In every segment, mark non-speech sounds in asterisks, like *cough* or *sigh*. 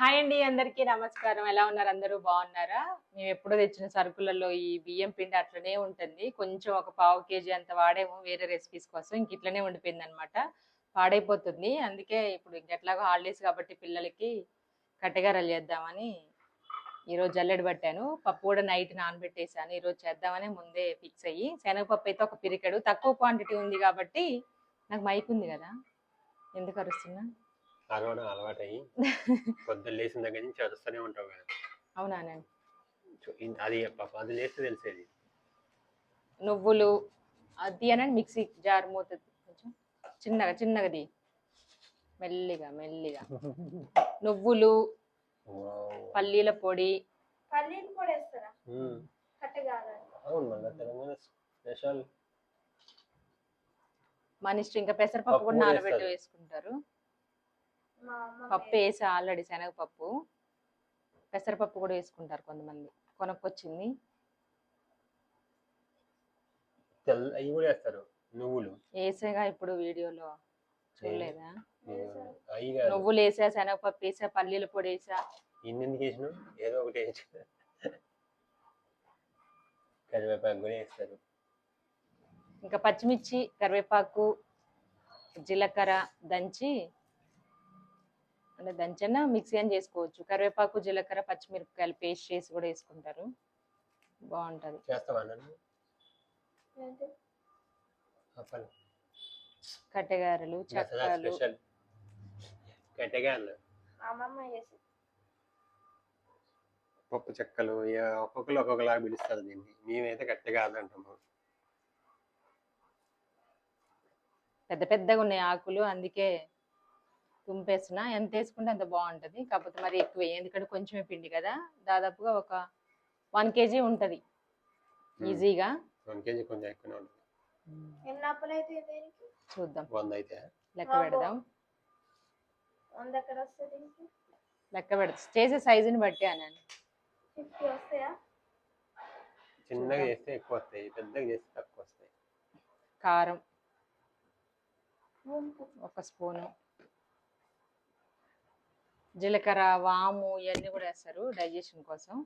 Hi అండి అందరికీ నమస్కారం. ఎలా ఉన్నారు? అందరూ బాగున్నారా? మేము ఎప్పుడో తెచ్చిన సరుకులలో ఈ బియ్యం పిండి అట్లనే ఉంటుంది. కొంచెం ఒక పావు కేజీ అంత వాడేమో వేరే రెసిపీస్ కోసం. ఇంక ఇట్లనే ఉండిపోయింది అనమాట పాడైపోతుంది. అందుకే ఇప్పుడు ఇంకెట్లాగో హాలిడేస్ కాబట్టి పిల్లలకి కట్టెగారలు చేద్దామని ఈరోజు జల్లెడ పట్టాను. పప్పు కూడా నైట్ నానబెట్టేసాను ఈరోజు చేద్దామని ముందే ఫిక్స్ అయ్యి శనగపప్పు అయితే ఒక పిరికెడు. తక్కువ క్వాంటిటీ ఉంది కాబట్టి నాకు మైక్ ఉంది కదా? ఎందుకు అరుస్తున్నా? అరవడం అలవాటు అయ్యి *laughs* పొద్దున్న లేచిన దగ్గర నుంచి అరుస్తూనే ఉంటావు కదా. అవునా అది పాప అది లేస్తే తెలిసేది. నువ్వులు అది అనండి మిక్సీ జార్ మూత కొంచెం చిన్నగా చిన్నగది మెల్లిగా మెల్లిగా. నువ్వులు వావ్. పల్లీల పొడి. పల్లీలు కూడా వేస్తారా? మ్మ్. కట్టగాలని అవును మళ్ళీ తెలంగాణ స్పెషల్. మన ఇష్టం ఇంకా పెసరపప్పు పప్పు కూడా నానబెట్టి. వేసుకుంటారు. పప్పు వేసి ఆల్రెడీ శనగపప్పు. పెసరపప్పు కూడా వేసుకుంటారు కొంతమంది. కొనుక్కొచ్చింది. తెల్ల అవి కూడా వేస్తారు. నువ్వులు. వేసేగా ఇప్పుడు వీడియోలో చూడలేదా? నువ్వులు వేసా శనగపప్పు వేసా పల్లీల పొడి వేసా. ఏదో ఒకటి వేసి. కరివేపాకు కూడా వేస్తారు. ఇంకా పచ్చిమిర్చి కరివేపాకు జీలకర్ర దంచి అంటే దంచన్నా మిక్సీ అని చేసుకోవచ్చు. కరివేపాకు జీలకర్ర పచ్చిమిరపకాయలు పేస్ట్ చేసి కూడా వేసుకుంటారు. బాగుంటది. కట్టెగారెలు చక్రాలు పప్పు చెక్కలు ఇక ఒక్కొక్కరు ఒక్కొక్కలాగా పిలుస్తారు దీన్ని. మేమైతే గట్టిగా అంటాము. పెద్ద పెద్దగా ఉన్నాయి ఆకులు అందుకే తుంపేసిన ఎంత వేసుకుంటే అంత బాగుంటది. కాకపోతే మరి ఎక్కువ ఎందుకంటే కొంచెమే పిండి కదా. దాదాపుగా ఒక వన్ కేజీ ఉంటది. ఈజీగా. వన్ కేజీ కొంచెం ఎక్కువనే ఉంటుంది. చూద్దాం. వంద అయితే లెక్క పెడదాం. వంద ఎక్కడ వస్తుంది దీనికి? లెక్క పెడతాం. చేసే సైజుని బట్టి ఫిఫ్టీ వస్తాయా? చిన్నగా చేస్తే ఎక్కువ వస్తాయి పెద్దగా చేస్తే తక్కువ వస్తాయి కారం ఒక స్పూను. జీలకర్ర వాము ఇవన్నీ కూడా వేస్తారు డైజెషన్ కోసం.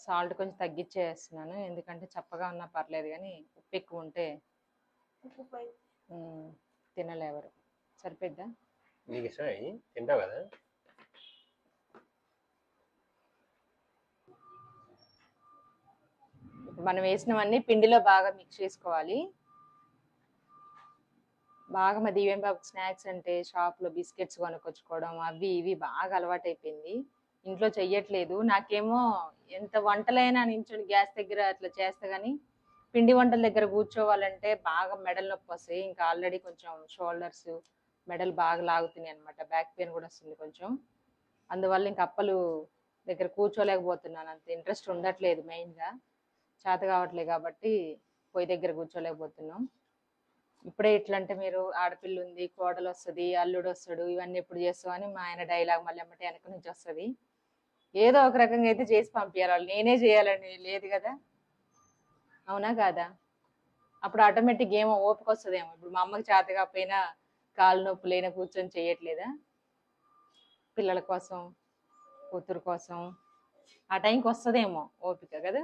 సాల్ట్ కొంచెం తగ్గించే వేస్తున్నాను ఎందుకంటే చప్పగా ఉన్నా పర్లేదు కానీ ఉప్పు ఎక్కువ ఉంటే తినలేవరు సరిపోద్దా నీకు తింటావు కదా? మనం వేసినవన్నీ పిండిలో బాగా మిక్స్ చేసుకోవాలి. బాగా మా దీవెన్ బాబు స్నాక్స్ అంటే షాప్లో బిస్కెట్స్ కొనుక్కొచ్చుకోవడం అవి ఇవి బాగా అలవాటైపోయింది. ఇంట్లో చెయ్యట్లేదు. నాకేమో ఎంత వంటలైనా నించొని గ్యాస్ దగ్గర అట్లా చేస్తా కానీ పిండి వంటల దగ్గర కూర్చోవాలంటే బాగా మెడల్ నొప్పి వస్తాయి. ఇంకా ఆల్రెడీ కొంచెం షోల్డర్స్ మెడల్ బాగా లాగుతున్నాయి అనమాట బ్యాక్ పెయిన్ కూడా వస్తుంది కొంచెం. అందువల్ల ఇంకా అప్పలు దగ్గర కూర్చోలేకపోతున్నాను. అంత ఇంట్రెస్ట్ ఉండట్లేదు మెయిన్గా. చేత కావట్లేదు కాబట్టి పొయ్యి దగ్గర కూర్చోలేకపోతున్నాం. ఇప్పుడే ఇట్లా అంటే మీరు ఆడపిల్ల ఉంది కోడలు వస్తుంది అల్లుడు వస్తాడు ఇవన్నీ ఎప్పుడు చేస్తావు అని మా ఆయన డైలాగ్ మళ్ళీ అమ్మటే వెనక నుంచి వస్తుంది. ఏదో ఒక రకంగా అయితే చేసి పంపించాలి వాళ్ళు. నేనే చేయాలని లేదు కదా? అవునా కాదా? అప్పుడు ఆటోమేటిక్ ఏమో ఓపిక వస్తుందేమో ఇప్పుడు మా అమ్మకి చేత కాకపోయినా కాలు నొప్పులైనా కూర్చొని చేయట్లేదా పిల్లల కోసం కూతురు కోసం. ఆ టైంకి వస్తుందేమో ఓపిక కదా?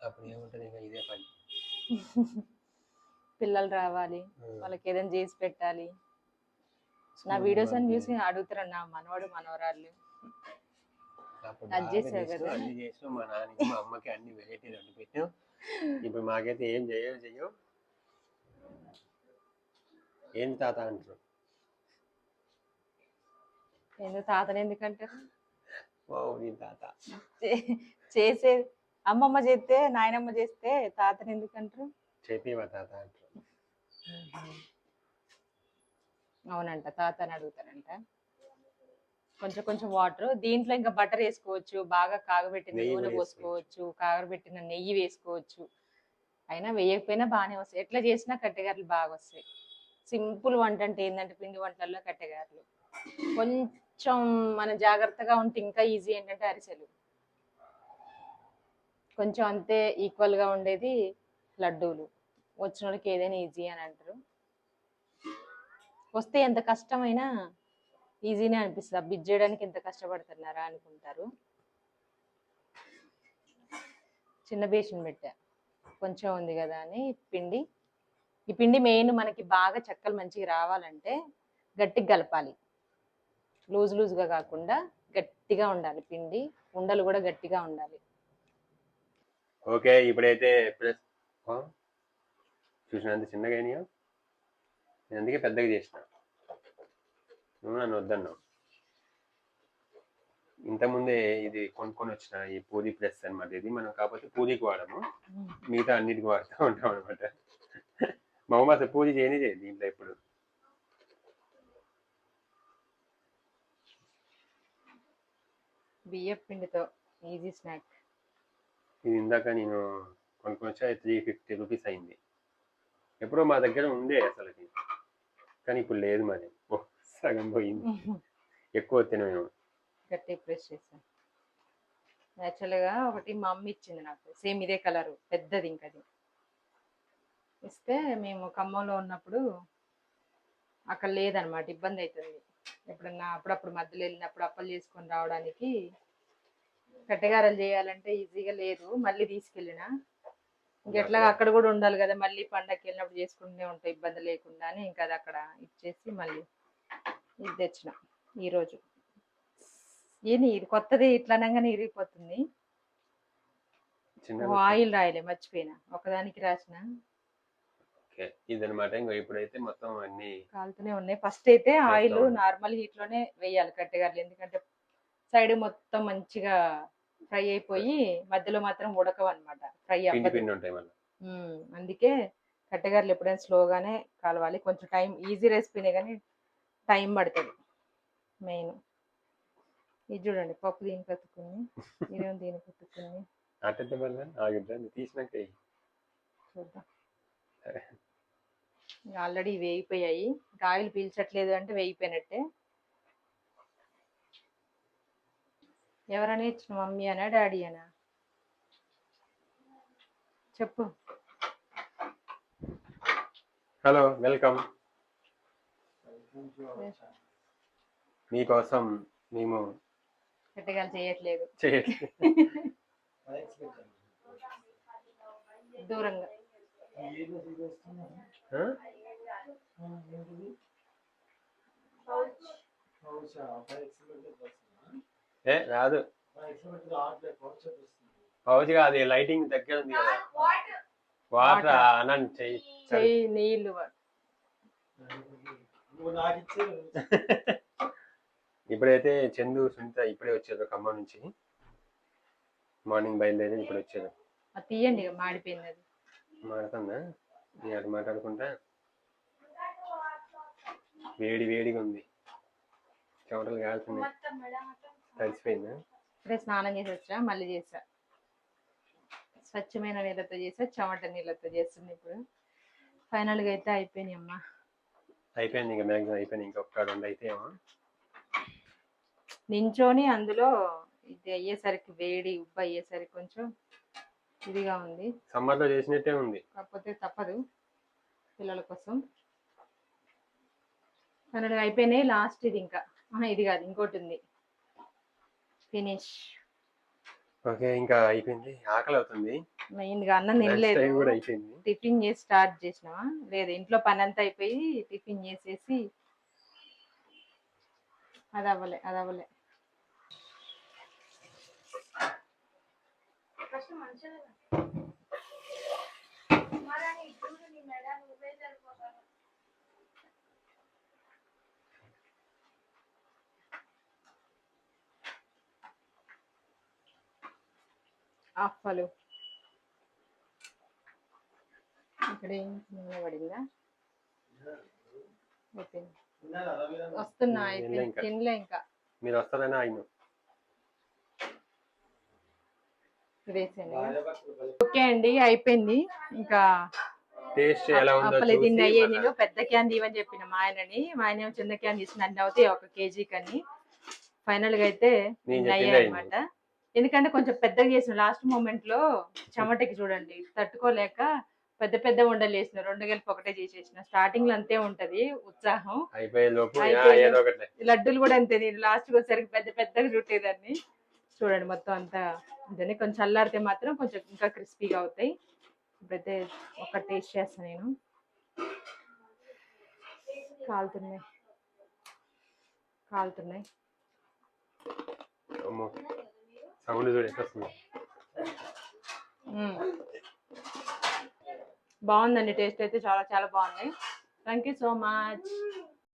అప్పుడు ఏముంటుంది ఇంకా ఇదే పని. *laughs* పిల్లలు రావాలి వాళ్ళకి ఏదైనా చేసి పెట్టాలి. నా వీడియోస్ అని చూసి అడుగుతారు నా మనవాడు మనవరాళ్ళు. అది చేసావు కదా. అన్ని చేసావు మా నాన్నకి మా అమ్మకి అన్ని వెరైటీలు అన్ని పెట్టావు ఇప్పుడు మాకైతే ఏం చేయవు చెయ్యవు. ఏంటి తాత అంటారు? ఎందుకు తాతని ఎందుకంటారు? తాత. చే- చేసే అమ్మమ్మ చేస్తే నాయనమ్మ చేస్తే తాతని ఎందుకంటారు చెప్పేవా తాత అంటారు. అవునంట తాత అని అడుగుతారంట. కొంచెం కొంచెం వాటర్. దీంట్లో ఇంకా బటర్ వేసుకోవచ్చు బాగా కాగబెట్టిన నూనె పోసుకోవచ్చు కాగబెట్టిన నెయ్యి వేసుకోవచ్చు. అయినా వేయకపోయినా బాగానే వస్తాయి. ఎట్లా చేసినా కట్టెగారలు బాగా వస్తాయి. సింపుల్ వంట అంటే ఏంటంటే పిండి వంటల్లో కట్టెగారలు. కొంచెం మన జాగ్రత్తగా ఉంటే ఇంకా ఈజీ ఏంటంటే అరిసెలు. కొంచెం అంతే ఈక్వల్గా ఉండేది లడ్డూలు. వచ్చిన వాళ్ళకి ఏదైనా ఈజీ అని అంటారు. వస్తే ఎంత కష్టమైనా ఈజీనే అనిపిస్తుంది. ఆ బిజ్ చేయడానికి ఎంత కష్టపడుతున్నారా అనుకుంటారు. చిన్న బేషన్ పెట్టా. కొంచెం ఉంది కదా అని పిండి. ఈ పిండి మెయిన్ మనకి బాగా చెక్కలు మంచిగా రావాలంటే గట్టిగా కలపాలి. లూజ్ లూజ్గా కాకుండా గట్టిగా ఉండాలి పిండి. ఉండలు కూడా గట్టిగా ఉండాలి. ఓకే ఇప్పుడైతే ప్లస్ చూసినంత చిన్నగా అయినాయా? నేను అందుకే పెద్దగా చేసిన. నువ్వు నన్ను వద్దన్నావు. ఇంతకుముందే ఇది కొనుక్కొని వచ్చిన ఈ పూరి ప్రెస్ అన్నమాట ఇది. మనం కాకపోతే పూరికి వాడము. మిగతా అన్నిటికి వాడుతూ ఉంటాం అనమాట మా అమ్మ అసలు పూజ చేయని చేయదు దీంట్లో ఇప్పుడు బియ్యం పిండితో ఈజీ స్నాక్. ఇది ఇందాక నేను కొనుక్కొని వచ్చా త్రీ ఫిఫ్టీ రూపీస్ అయింది. ఎప్పుడో మా దగ్గర ఉండే అసలుకి. కానీ ఇప్పుడు లేదు మరి. సగం పోయింది. *laughs* ఎక్కువ తినమేమో గట్టి ప్రెస్ చేశాను యాక్చువల్గా ఒకటి మా అమ్మ ఇచ్చింది నాకు. సేమ్ ఇదే కలరు పెద్దది ఇంకా ఇస్తే మేము ఖమ్మంలో ఉన్నప్పుడు అక్కడ లేదనమాట ఇబ్బంది అవుతుంది ఎప్పుడన్నా అప్పుడప్పుడు మధ్యలో వెళ్ళినప్పుడు అప్పలు చేసుకొని రావడానికి కట్టెగారలు చేయాలంటే ఈజీగా లేదు. మళ్ళీ తీసుకెళ్ళిన. ఇంకెట్లా అక్కడ కూడా ఉండాలి కదా మళ్ళీ పండగకి వెళ్ళినప్పుడు చేసుకుంటూనే ఉంటాయి ఇబ్బంది లేకుండా అని ఇంకా అది అక్కడ ఇచ్చేసి మళ్ళీ ఇది తెచ్చిన ఈరోజు. ఏంది ఇది కొత్తది ఇట్లా అనగానే ఇరిగిపోతుంది. ఆయిల్ రాయలే మర్చిపోయినా. ఒకదానికి రాసిన. ఇదనమాట ఇంకా ఇప్పుడైతే మొత్తం అన్ని కాలుతూనే ఉన్నాయి. ఫస్ట్ అయితే ఆయిల్. నార్మల్ హీట్లోనే వేయాలి కట్టెగారలు. ఎందుకంటే సైడ్ మొత్తం మంచిగా ఫ్రై అయిపోయి మధ్యలో మాత్రం ఉడకవు అనమాట ఫ్రై అవ్వదు. అందుకే కట్టెగారలు ఎప్పుడైనా స్లోగానే కలవాలి. కొంచెం టైం ఈజీ రెసిపీనే కానీ టైం పడుతుంది మెయిన్. ఇది చూడండి పప్పు దీనికి అతుక్కుంది ఇదేమో దీనికి తీసినాక ఎయ్. చూద్దాం. ఆల్రెడీ వేగిపోయాయి. ఆయిల్ పీల్చట్లేదు అంటే వేగిపోయినట్టే. ఎవరని ఇచ్చిన మమ్మీ అనా డాడీ అనా? చెప్పు. Hello welcome. మీకోసం మేము గట్టిగాలు చేయట్లేదు. దూరంగా. ఆ? ఏ రాదు. పౌచ్ కాదు లైటింగ్ దగ్గర ఉంది కదా. వాటర్? చెయ్యి చెయ్యి నీళ్ళు ఇప్పుడైతే చందు సునీత ఇప్పుడే వచ్చారు ఖమ్మం నుంచి. మార్నింగ్ బయలుదేరి ఇప్పుడు వచ్చారు. తీయండి మాడిపోయింది అది. మాడుతుందా? నేను అటు మాట్లాడుకుంటా. వేడి వేడిగా ఉంది. చెమటలు కాలుతున్నాయి. ఇప్పుడే స్నానం చేసి వచ్చా మళ్ళీ చేసా. స్వచ్ఛమైన నీళ్ళతో చేసా చెమట నీళ్ళతో చేస్తుంది ఇప్పుడు. ఫైనల్గా అయితే అయిపోయినాయి అమ్మా. అయిపోయింది ఇంకా మ్యాక్సిమం అయిపోయింది ఇంకొక రెండు అయితే నించోని అందులో ఇది అయ్యేసరికి వేడి ఉబ్బు అయ్యేసరికి కొంచెం ఇదిగా ఉంది. సమ్మర్లో చేసినట్టే ఉంది. కాకపోతే తప్పదు పిల్లల కోసం. ఫైనల్గా అయిపోయినాయి లాస్ట్ ఇది ఇంకా. ఇది కాదు ఇంకోటి ఉంది. ఫినిష్ ఓకే ఇంకా అయిపోయింది. ఆకలి అవుతుంది. మెయిన్గా అన్నం తినలేదు. కూడా అయిపోయింది. టిఫిన్ చేసి స్టార్ట్ చేసినావా? లేదు ఇంట్లో పని అంతా అయిపోయి టిఫిన్ చేసేసి అది అవ్వలే అది అవ్వలే. మంచిగా మరి నీ చూడు నీ మెడ నువ్వే సరిపోతాను అప్పలు ఇక్కడ ఏం పడిందా వస్తున్నా తినలే ఇంకా. తినలే ఇంకా. మీరు వస్తారని ఆయన ఓకే అండి అయిపోయింది. ఇంకా టేస్ట్ ఎలా ఉందో అప్పలు తిన్నాయి మన- నేను. పెద్ద క్యాన్ తీవని చెప్పిన మా ఆయనని. మా ఆయన ఏమో చిన్న క్యాన్ తీసిన అన్ని అవుతాయి ఒక కేజీ కని. ఫైనల్గా అయితే అయ్యాయి అనమాట ఎందుకంటే కొంచెం పెద్దగా చేసిన లాస్ట్ మూమెంట్లో చెమటకి చూడండి తట్టుకోలేక పెద్ద పెద్ద ఉండలు చేసిన రెండు కలిపి ఒకటే చేసేసిన. స్టార్టింగ్లో అంతే ఉంటది ఉత్సాహం. లడ్డూలు కూడా అంతే నేను లాస్ట్కి వచ్చేసరికి పెద్ద పెద్దగా చుట్టేదాన్ని. చూడండి మొత్తం అంతా. ఉంటుంది కొంచెం చల్లారితే మాత్రం కొంచెం ఇంకా క్రిస్పీగా అవుతాయి. ఇప్పుడైతే ఒక టేస్ట్ చేస్తాను నేను. కాలుతున్నాయి. కాలుతున్నాయి. సౌండ్ చూడు ఎట్లా బాగుందండి టేస్ట్ అయితే చాలా చాలా బాగుంది. Thank you so much